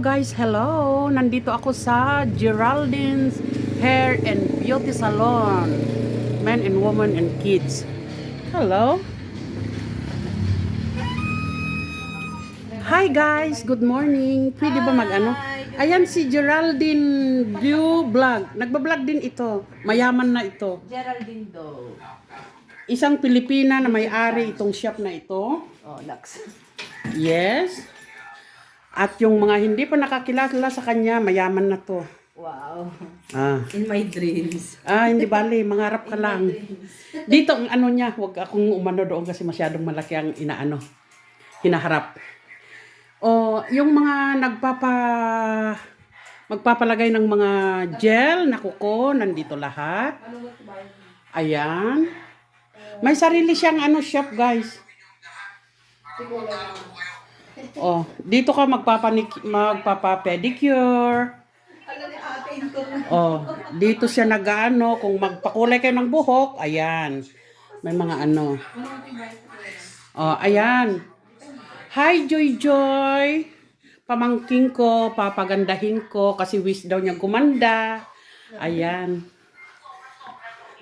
guys, hello! Nandito ako sa Geraldine's Hair and Beauty Salon. Men and women and kids. Hello! Hi guys, good morning. Pwede ba mag-ano? Ayan si Geraldine View Vlog. Nagbablog din ito. Mayaman na ito. Geraldine Doe. Isang Pilipina na may-ari itong shop na ito. Oh, Lux. Yes. At yung mga hindi pa nakakilala sa kanya, mayaman na to. Wow. Ah. In my dreams. Ah, hindi bali, mangarap ka lang. Dito ang ano niya, wag akong umano doon kasi masyadong malaki ang inaano, hinaharap. O, yung mga nagpapa magpapalagay ng mga gel na kuko, nandito lahat. Ayan. May sarili siyang ano shop, guys. Oh, dito ka magpapanik magpapa-pedicure. Oh, dito siya nag-ano, kung magpakulay kayo ng buhok, ayan. May mga ano. Oh, ayan. Hi, Joy Joy. Pamangking ko, papagandahin ko kasi wish daw niya gumanda. Ayan.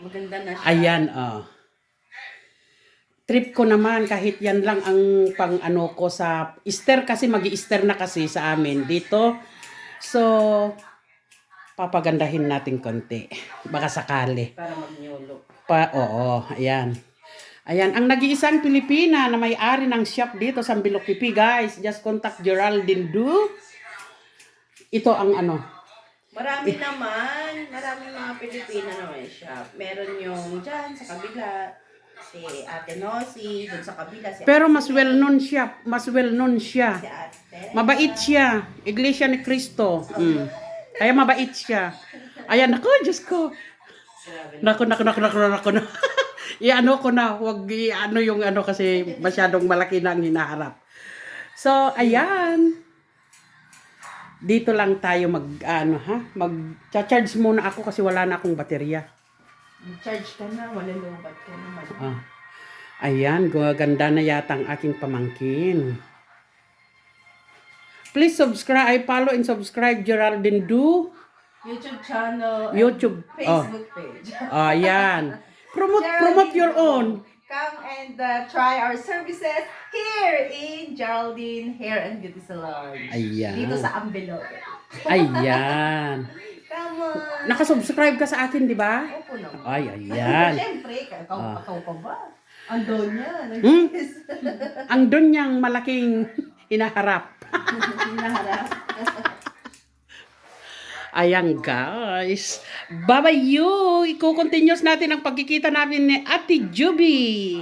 Maganda na siya. Ayan, oh. Trip ko naman kahit yan lang ang pang ano ko sa Easter kasi magi-Easter na kasi sa amin dito. So papagandahin natin konti. Baka sakali. Para magnyolo. Pa, oo, ayan. Ayan, ang nag-iisang Pilipina na may-ari ng shop dito sa Bilog Pipi, guys. Just contact Geraldine Du. Ito ang ano. Marami naman. Marami mga Pilipina naman siya. Meron yung dyan sa kabila. Si Ate Nosy. Doon sa kabila si Pero mas well-known siya. Mas well-known siya. Si Ate. Mabait siya. Iglesia ni Cristo. Mm. Kaya mabait siya. Ayan, ako, Diyos ko. Naku, naku, naku, naku, naku, naku. I-ano ko na, wag i-ano yung ano kasi masyadong malaki na ang hinaharap. So, ayan. Dito lang tayo mag, ano ha, mag-charge muna ako kasi wala na akong baterya. Charge ka na. Malulubat ka naman. Ah. Ayan, ganda na yata ang aking pamangkin. Please subscribe, follow and subscribe Geraldine Du YouTube channel. YouTube. Oh, Facebook page. oh ayan. Promote, promote your own. Come and uh, try our services here in Geraldine Hair and Beauty Salon. Ayan. Dito sa Ambelope. Ayan. Come on. Nakasubscribe ka sa akin, di ba? Opo naman. Ay, ayan. Siyempre, ikaw, Ah. ikaw pa ba? Ando niya. Hmm? Ang doon niyang malaking hinaharap. Hinaharap. Ayan guys. Bye-bye you. Iko-continuous natin ang pagkikita namin ni Ate Juby.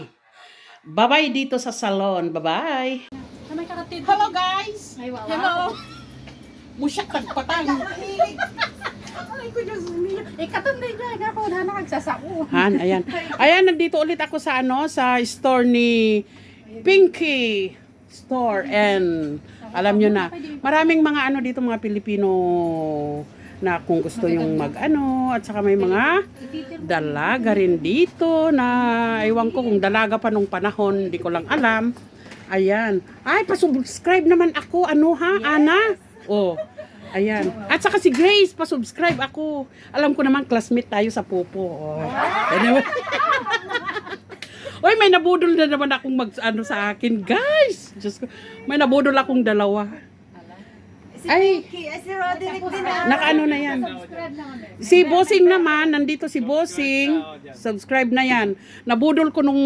Bye-bye dito sa salon. Bye-bye. Hello guys. Hello. Musyak kagpatang. Ay ko Diyos niya. Ikatunday niya ako na nagsasako. Han, ayan. Ayan, nandito ulit ako sa ano, sa store ni Pinky Store and alam nyo na, maraming mga ano dito mga Pilipino na kung gusto yung mag ano at saka may mga dalaga rin dito na ewan ko kung dalaga pa nung panahon, hindi ko lang alam. Ayan. Ay, pa-subscribe naman ako. Ano ha, Ana? Oh. Ayan. At saka si Grace, pa-subscribe ako. Alam ko naman, classmate tayo sa Popo. Oh. Anyway. Uy, may nabudol na naman akong mag, ano sa akin. Guys! Diyos ko. May nabudol akong dalawa. Si Ay. Si Roderick din ah. Nakaano na yan. Subscribe naman. Si Bossing naman, nandito si Bossing. Subscribe na yan. Nabudol ko nung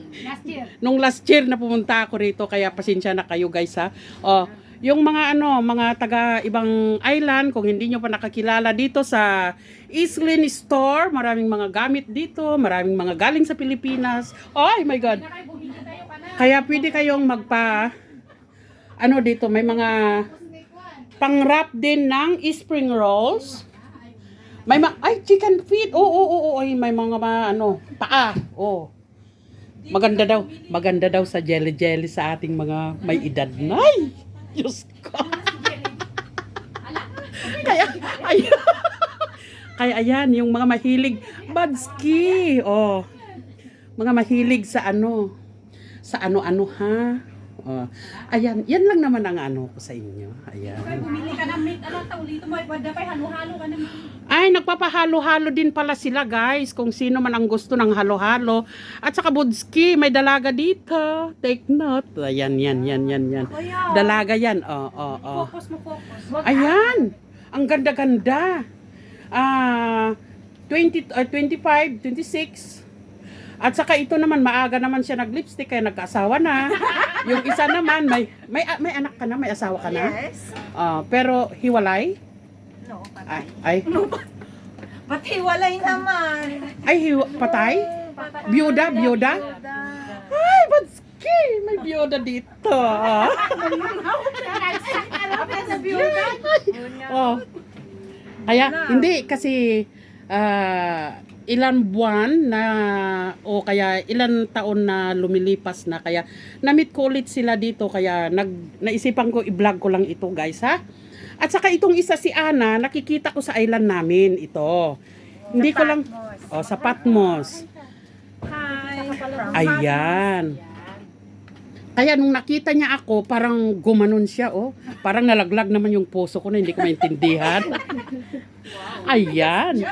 Last year. nung last year na pumunta ako rito kaya pasensya na kayo guys ha. Oh, yung mga ano, mga taga ibang island kung hindi nyo pa nakakilala dito sa Islin Store, maraming mga gamit dito, maraming mga galing sa Pilipinas. Oh my god. Kaya pwede kayong magpa ano dito, may mga pang-wrap din ng spring rolls. May ma ay chicken feet. Oo, oo, oo, ay may mga ma, ano, paa. Oh. Maganda daw, maganda daw sa jelly jelly sa ating mga may edad. Ay, Diyos ko. kaya, ay, kaya ayan, yung mga mahilig, badski, oh. Mga mahilig sa ano, sa ano-ano ha. Oh. Ayan, yan lang naman ang ano ko sa inyo. Ayan. Kaya bumili ka ng meat, ano, taulito mo, wala pa, halo-halo ka naman. Ay, nagpapahalo-halo din pala sila guys. Kung sino man ang gusto ng halo-halo. At saka Budski, may dalaga dito. Take note. Ayan, yan, yan, yan, yan. Kuya, Dalaga yan. Oh, oh, oh. focus mo, focus. Ayan! Ang ganda-ganda. Ah, 20, ah, 25, 26. At saka ito naman, maaga naman siya nag-lipstick kaya nagkaasawa na. Yung isa naman, may, may, ah, may anak ka na, may asawa ka na. Yes. Ah, pero hiwalay? No, Ay, patay. ay, Ba't hiwalay naman? ay hiwa- patay? Patay. Byuda, byuda? Ay, Batski! May byuda dito. ah. oh. Kaya, hindi, kasi ah, ilan buwan na, o kaya ilan taon na lumilipas na, kaya namit ko ulit sila dito, kaya nag, naisipan ko i-vlog ko lang ito guys ha. At saka itong isa si Ana, nakikita ko sa island namin ito. Hindi ko lang, oh, sa Patmos. Hi. Ayan. Kaya nung nakita niya ako, parang gumanon siya, oh. Parang nalaglag naman yung puso ko na hindi ko maintindihan. Ayan.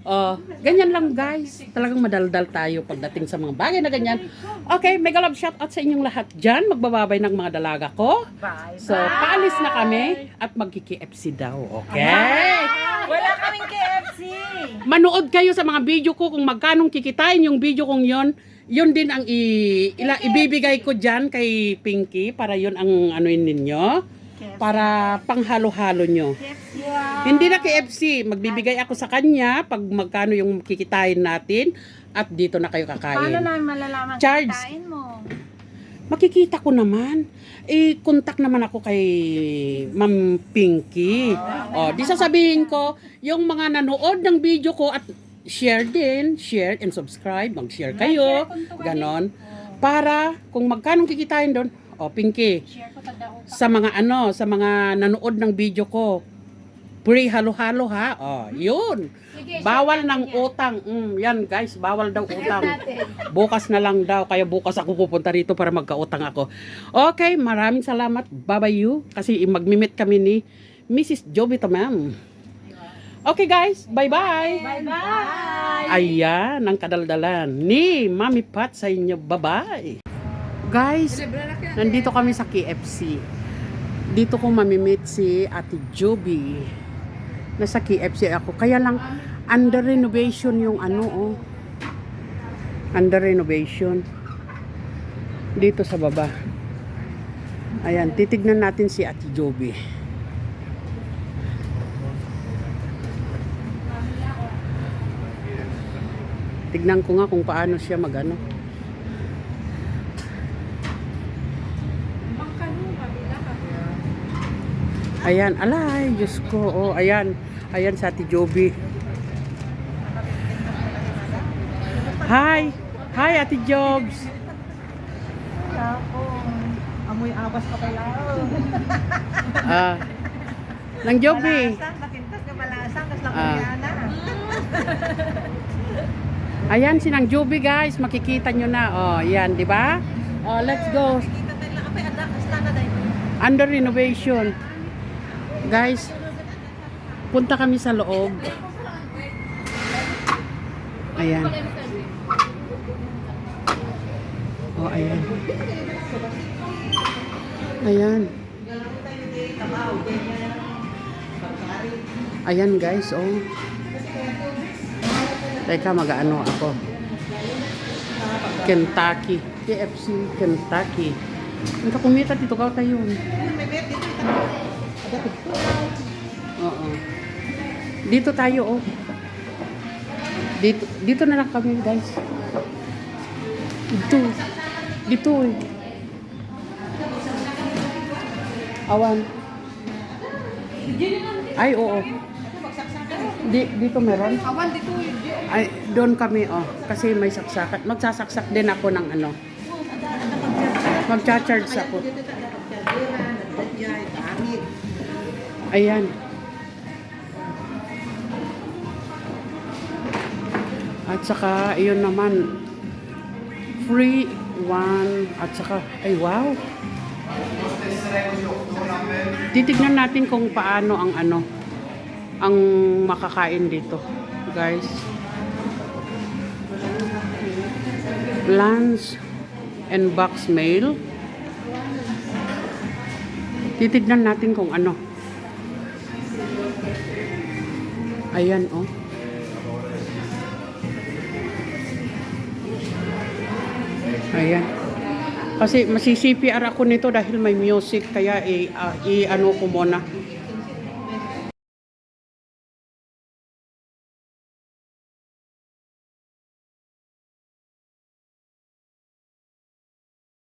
Oh, ganyan lang guys. Talagang madaldal tayo pagdating sa mga bagay na ganyan. Okay, mega love shout out sa inyong lahat dyan. Magbababay ng mga dalaga ko. Bye. So, paalis na kami at magkiki-FC daw. Okay? Wala kaming KFC. Manood kayo sa mga video ko kung magkanong kikitain yung video kong yon. Yun din ang i, ila, ibibigay ko dyan kay Pinky para yun ang anuin ninyo. Para panghalo-halo nyo. Hindi na KFC. Magbibigay ako sa kanya pag magkano yung kikitain natin at dito na kayo Paano kakain. namin malalaman Charge. kitain mo? Makikita ko naman. Eh, contact naman ako kay Ma'am Pinky. Oh, di sasabihin ko, yung mga nanood ng video ko at share din, share and subscribe, mag-share kayo, ganon. Para kung magkano kikitain doon, oh, Pinky, sa mga ano, sa mga nanood ng video ko, free halo-halo ha. Oh, yun. Sige, Bawal ng utang. Mm, yan guys, bawal daw utang. Bukas na lang daw, kaya bukas ako pupunta rito para magkautang ako. Okay, maraming salamat. Bye-bye you. Kasi magmimit kami ni Mrs. Jobito ma'am. Okay guys, bye-bye. Bye-bye. Ayan, ang kadaldalan ni Mami Pat sa inyo. Bye-bye. Guys, nandito kami sa KFC. Dito ko mamimit si Ate Joby. Nasa KFC ako. Kaya lang, under renovation yung ano, oh. Under renovation. Dito sa baba. Ayan, titignan natin si Ate Joby. Tignan ko nga kung paano siya magano. Ayan, alay, Diyos ko. Oh, ayan. Ayan sa Ate Joby. Hi. Hi, Ate Jobs. Amoy awas pa pala. Ah. Nang Joby. Makintas ka malasang, kas lang Ah. Ayan, si Nang Joby, guys. Makikita nyo na. Oh, yan, di ba? Oh, let's go. Na. Under renovation. Guys, punta kami sa loob. Ayan. Oh, ayan. Ayan. Ayan guys, oh. Teka, mag-ano ako. Kentucky. KFC, Kentucky. Ang kumita dito ka tayo. Oo. Dito tayo, oh. Dito, dito na lang kami, guys. Dito. Dito, eh. Awan. Ay, oo. Di, dito meron? Awan dito. Ay, doon kami, oh. Kasi may saksakan. Magsasaksak din ako ng ano. Magcha-charge ako. Ayan. At saka, iyon naman, free one, at saka, ay wow, Titignan natin kung paano ang ano ang makakain dito, guys. Lunch and box mail. Titignan natin kung ano. Ayan, oh. Ayan. Kasi masi-CPR ako nito dahil may music kaya ah, i ano ko muna.